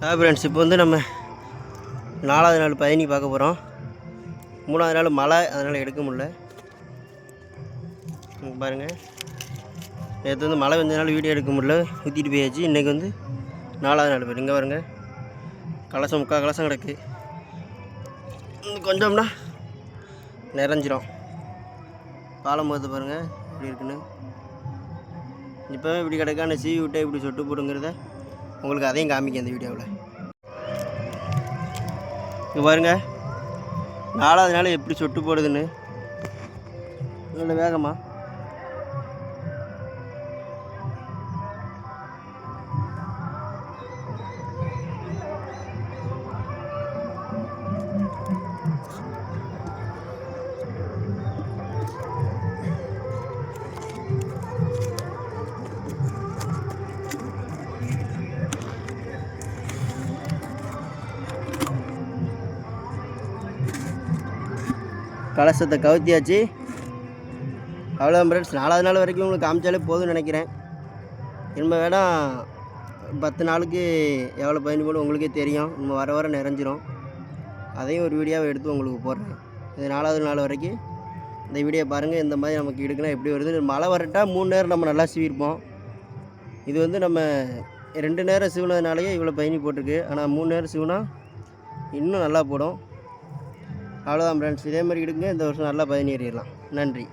Hi friends இப்போ வந்து நம்ம நாலாவது நாள் பயணி பார்க்க போகிறோம் மூணாவது நாள் மழை அதனால் எடுக்க முடில பாருங்கள் நேற்று வந்து மழை வந்ததுனால வீடியோ எடுக்க முடியல. ஊற்றிட்டு போயாச்சு. இன்றைக்கி வந்து நாலாவது நாள் பேர் இங்கே பாருங்கள் கலசம் முக்கால் கலசம் கிடக்கு. கொஞ்சம்னா நிறைஞ்சிரும். பாலம் போகிறது பாருங்கள் இப்படி இருக்குன்னு. இப்போவே இப்படி கிடக்கான சீவி விட்டு இப்படி சொட்டு போடுங்கிறத உங்களுக்கு அதையும் காமிக்க இந்த வீடியோவில். இங்கே பாருங்க. நாலாவது நாள் எப்படி சொட்டு போடுதுன்னு. நல்ல வேகமாக கலசத்தை கவுத்தியாச்சு. அவ்வளோ ஃப்ரெண்ட்ஸ் நாலாவது நாள் வரைக்கும் உங்களுக்கு காமிச்சாலே போதும்னு நினைக்கிறேன். இனிமேல் வேணால் பத்து நாளுக்கு எவ்வளோ பயன்படும் போடும் உங்களுக்கே தெரியும். நம்ம வர வர நிறைஞ்சிரும். அதையும் ஒரு வீடியோவை எடுத்து உங்களுக்கு போடுறேன். இது நாலாவது நாள் வரைக்கும் இந்த வீடியோ பாருங்கள் இந்த மாதிரி நமக்கு எடுக்கணும் எப்படி வருது? மழை வரட்டா மூணு நேரம் நம்ம நல்லா சீவிருப்போம். இது வந்து நம்ம ரெண்டு நேரம் சிவனதுனாலேயே இவ்வளோ பயணி போட்டிருக்கு. ஆனால் மூணு நேரம் சிவனா இன்னும் நல்லா போடும். அவ்வளோதான் ஃப்ரெண்ட்ஸ் இதே மாதிரி எடுங்க இந்த வருஷம் நல்லா பதினேறிடலாம் நன்றி.